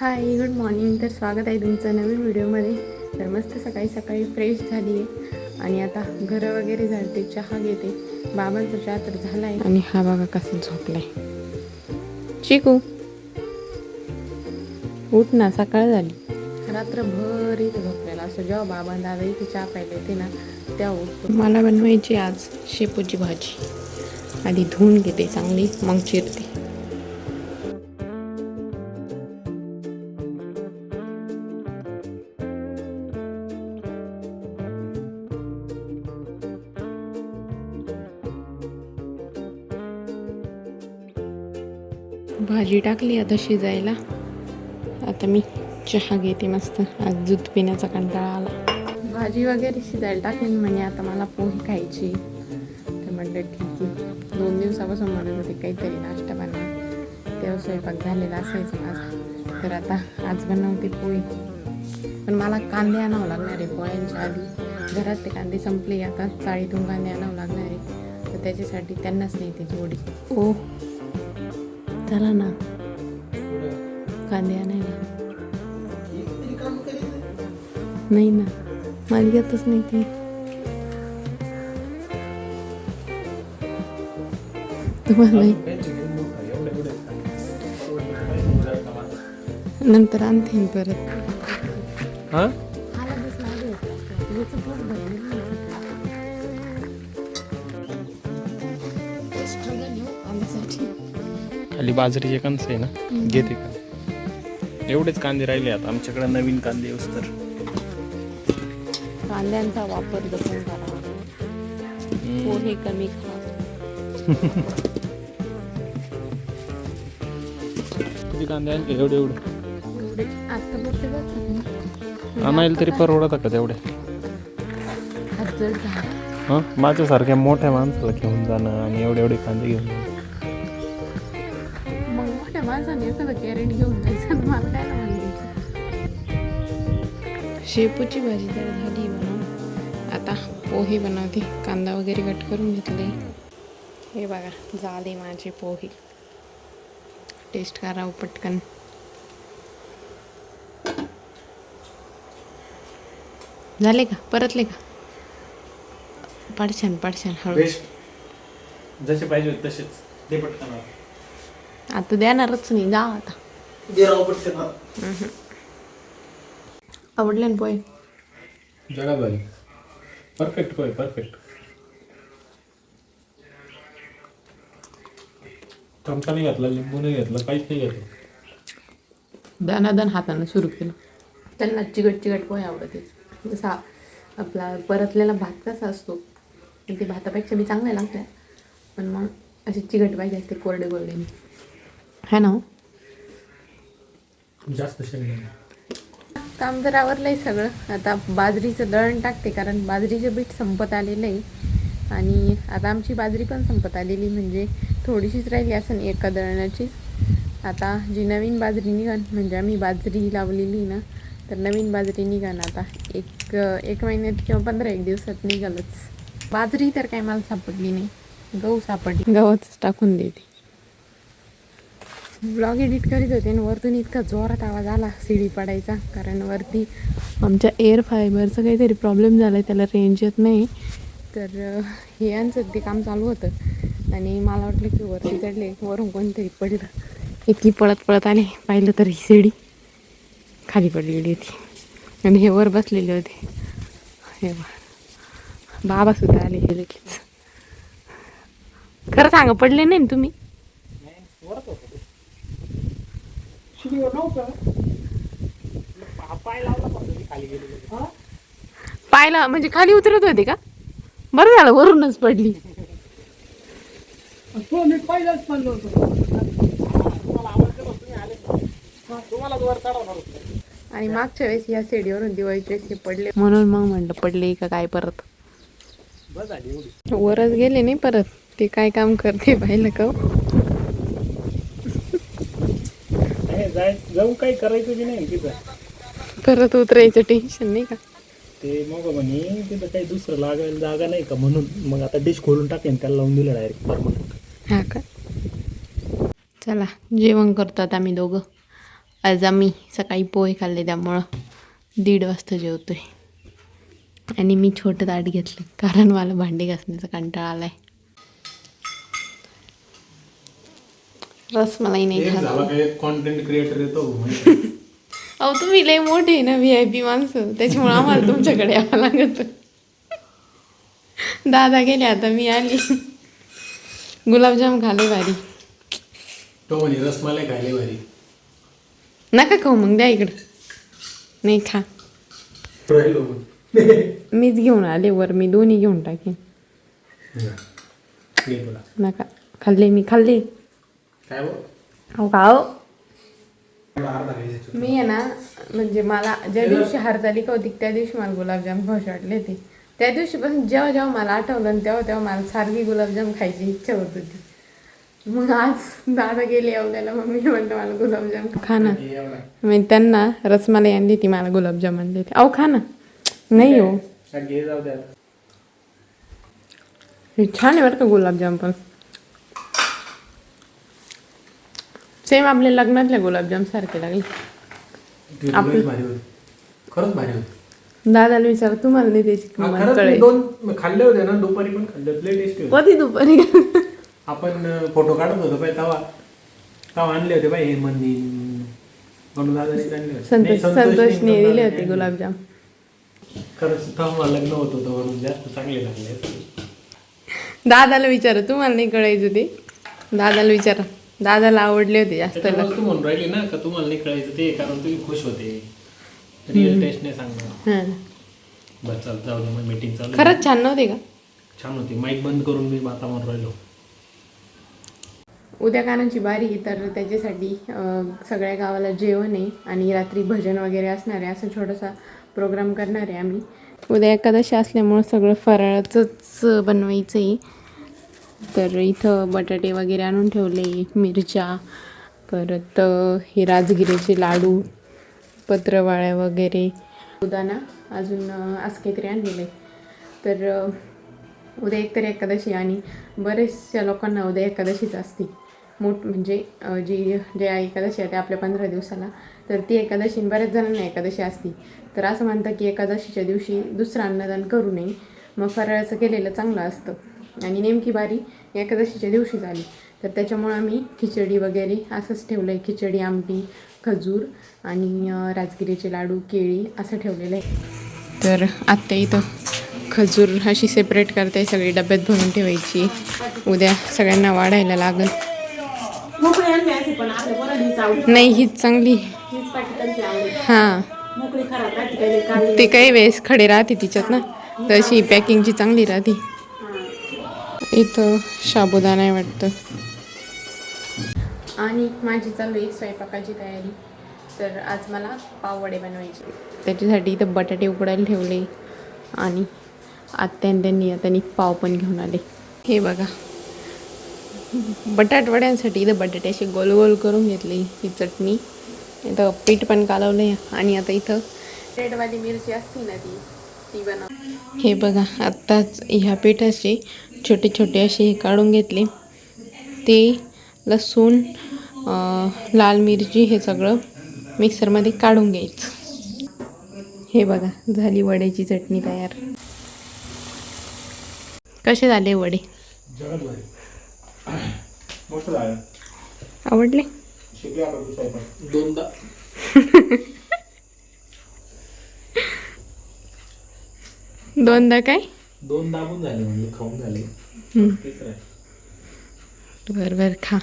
Hi good morning तर स्वागत आहे तुमचं नवीन व्हिडिओमध्ये. तर मस्त सकाळी सकाळी फ्रेश झाली आहे. आणि आता घरं वगैरे झाडते चहा घेते. बाबांचा चहा तर झाला आहे आणि हा बाबा कसं आहे चिकू उठ ना सकाळ झाली. रात्रभर इथे झोपलेला असं जेव्हा बाबा दादा इथे चहा प्यायला येते ना त्या उठतो. मला बनवायची आज शेपूची भाजी. आधी धुवून घेते चांगली मग चिरते. भाजी टाकली आता शिजायला. आता मी चहा घेते मस्त. आज दूध पिण्याचा कंटाळा आला. भाजी वगैरे शिजायला टाकली म्हणे आता मला पोहे खायची. तर म्हटलं ठीक आहे. दोन दिवसापासून म्हणत होते काहीतरी नाश्ता बनवा. तेव्हा स्वयंपाक झालेला असायचा माझा. तर आता आज बनवते पोहे. पण मला कांदे आणावं लागणार आहे पोळ्यांच्या आधी. घरात ते कांदे संपले आता चाळीतून कांदे आणावं लागणार आहे. तर त्याच्यासाठी त्यांनाच नाही ते जोडी. ओ चला ना. कांदे आणायला. नाही ना. मला येतच नाही ती. तुम्हाला नाही. नंतर आणते परत. खाली बाजरीचे कणस आहे ना घेते का? एवढेच कांदे राहिले आता आमच्याकडे नवीन कांदे येऊस तर. कांद्यांचा वापर जपून करा. पोहे कमी खा. किती कांदे आणले? एवढे एवढे. एवढे. आता जातात आणायला तरी परवडत का तेवढे? हात जड झाला हां? माझ्यासारख्या मोठ्या माणसाला घेऊन जाणं आणि एवढे एवढे कांदे घेऊन जाणं. कॅरेट घेऊन जायचं आणि मला काय म्हणायचं शेपूची भाजी तर झाली बनवून आता पोहे बनवते. कांदा वगैरे कट करून घेतले. हे बघा झाले माझे पोहे. टेस्ट करावं पटकन. झाले का? परतले का? पडशान पडशान हळू. जसे पाहिजे तसेच. ते पटकन. आता देणारच नाही जा आता. आवडले ना पोहे? जगा झाली परफेक्ट होय परफेक्ट चमचा नाही घातला लिंबू नाही घातलं काहीच नाही घातलं. दनादन हातानं सुरू केलं. त्यांना चिकट चिकट पोहे आवडते जसा आपला परतलेला भात कसा असतो ते भातापेक्षा बी चांगले लागते पण मग असे चिकट पाहिजे असते कोरडे कोरडे है ना? जास्त शेंगदाणे काम तर आवरलं आहे सगळं. आता बाजरीचं दळण टाकते कारण बाजरीचं बीठ संपत आलेलं आहे. आणि आता आमची बाजरी पण संपत आलेली म्हणजे थोडीशीच राहिली असं एका दळणाचीच आता जी नवीन बाजरी निघाल म्हणजे आम्ही बाजरी लावलेली ना तर नवीन बाजरी निघाल आता. एक एक महिन्यात किंवा पंधरा एक दिवसात निघालच. बाजरी तर काय मला सापडली नाही. गहू सापडली. गव्हाच टाकून देते. ब्लॉग एडिट करीत होते आणि वरतून इतका जोरात आवाज आला सीडी पडायचा. कारण वरती आमच्या एअर फायबरचं काहीतरी प्रॉब्लेम झाला आहे त्याला रेंज येत नाही. तर हे यांचं ते काम चालू होतं. आणि मला वाटलं की वरती चढले वरून कोणतरी पडलं. इतकी पळत पळत आले. पाहिलं तर ही सीडी खाली पडलेली होती. आणि हे वर बसलेले होते. हे बघ. बाबासुद्धा आले हे लगेच. खरं सांगा पडले नाही ना तुम्ही? पायला म्हणजे खाली उतरत होते का? बरं झालं वरूनच पडली. आणि मागच्या वेळेस या सेडीवरून दिवाळीच्या वेळेस हे पडले. म्हणून मग म्हणलं पडले का काय परत? वरच गेले नाही परत. ते काय काम करते पाहिलं का जाऊ काही करायचं की नाही तिथं. परत उतरायचं टेन्शन नाही का? ते मग म्हणे तिथं काही दुसरं लागायला जागा नाही का म्हणून. मग आता डिश खोलून टाकेन त्याला लावून दिलं डायरेक्ट परमनंट हा का? चला जेवण करतो आता आम्ही दोघं. आज आम्ही सकाळी पोहे खाल्ले त्यामुळं दीड वाजता जेवतोय. आणि मी छोटं ताट घेतलं कारण मला भांडी घासण्याचा कंटाळा आलाय. रसमलाई नाही खात कॉन्टेंट क्रिएटर येतो अहो तुम्ही लय मोठे आहे ना व्ही आय पी माणसं. त्याच्यामुळे आम्हाला तुमच्याकडे यावं लागत. दादा गेले आता मी आली. गुलाबजाम खाले भारी. तो म्हणे रसमलाई खायला भारी. नका खाऊ मग द्या इकडं. नाही खा. मीच घेऊन आले वर मी दोन्ही घेऊन टाकेन. नका. खाल्ले मी खाल्ले. काय हो का हो? मी आहे ना म्हणजे मला ज्या दिवशी हरतालिका होती त्या दिवशी मला गुलाबजाम खाऊशी वाटले होते. त्या दिवशीपासून जेव्हा जेव्हा मला आठवलं तेव्हा तेव्हा मला सारखी गुलाबजाम खायची इच्छा होत होती. मग आज दादा गेले अवघ्याला मग मी म्हणलं मला गुलाबजाम खा. ना. मी त्यांना रसमलाई आणली ती मला गुलाबजाम आणले होते. अहो खा ना. नाही हो. हे छान आहे बरं का गुलाबजाम पण. सेम आपल्या लग्नातल्या गुलाबजाम सारखे लागले आपलं खरंच भारी होती. दादाला विचार तुम्हाला नाही त्याची किंमत कळेल. दोन खाल्ले होते ना दुपारी पण खाल्ले लय टेस्टी कधी दुपारी? आपण फोटो काढत होतो पाय तवा तवा आणले होते पाय हे संतोष संतोषने दिले होते. गुलाबजाम. खरंच तेव्हा लग्न होत होतं जास्त चांगले लागले. दादाला विचारा तुम्हाला नाही कळायचं ते. दादाला विचारा. दादाला आवडले होते जास्त त्याच्यामुळे तू म्हणून राहिली ना का तुम्हाला नाही कळायचं ते कारण तुम्ही खुश होते. रिअल टेस्ट नाही सांगणार. हां. बरं चालतं जाऊ दे मग मीटिंग चालू आहे. खरंच छान नव्हते का? छान होती. माईक बंद करून मी बाता मारून राहिलो. उद्या कानाची बारी तर त्याच्यासाठी अं, सगळ्या गावाला जेवण आहे आणि रात्री भजन वगैरे असणार आहे असं छोटासा प्रोग्राम करणार आहे आम्ही. उद्या एकादशी असल्यामुळं सगळं फराळाचंच बनवायचं आहे तर इथं बटाटे वगैरे आणून ठेवले मिरच्या परत हे राजगिरीचे लाडू पत्रवाळ्या वगैरे. उदाना अजून असं काहीतरी आणलेलं आहे. तर उद्या एकतरी एकादशी आणि बरेचशा लोकांना उद्या एकादशीच असते. मोठ म्हणजे जी जे एकादशी आहे ते आपल्या पंधरा दिवसाला तर ती एकादशी बऱ्याच जणांना एकादशी असते. तर असं म्हणतात की एकादशीच्या दिवशी दुसरं अन्नदान करू नये. मग फराळाचं केलेलं चांगलं असतं. आणि नेमकी बारी एकादशीच्या दिवशी झाली. तर त्याच्यामुळं आम्ही खिचडी वगैरे असंच ठेवलं आहे खिचडी आमटी खजूर आणि राजगिरीचे लाडू केळी असं ठेवलेलं आहे. तर आत्ता इथं खजूर अशी सेपरेट करते. सगळी डब्यात भरून ठेवायची. उद्या सगळ्यांना वाढायला लागल. नाही हीच चांगली. हां. काही ते काही वेळेस खडे राहते तिच्यात ना. तशी पॅकिंगची चांगली राहते. इथं साबुदाणा आहे वाटतं. आणि माझी चालू आहे स्वयंपाकाची तयारी. तर आज मला पाववडे बनवायचे. त्याच्यासाठी इथं बटाटे उकडायला ठेवले आणि आत्यान त्यांनी आता पाव पण घेऊन आले. हे बघा. बटाट वड्यांसाठी इथं बटाटे असे गोल गोल करून घेतले ही चटणी. इथं पीठ पण कालवलं आणि आता इथं रेडवाली मिरची असती ना ती ती बनव. हे बघा आत्ताच ह्या पिठाचे छोटे छोटे असे हे काढून घेतले. ते लसूण लाल मिरची हे सगळं मिक्सरमध्ये काढून घ्यायचं. हे बघा झाली वड्याची चटणी तयार. कसे झाले वडे? आवडले? दोनदा. दोनदा काय? दोन दाबून झाले म्हणजे खाऊन झाले. तिसरं बरं बरं खा.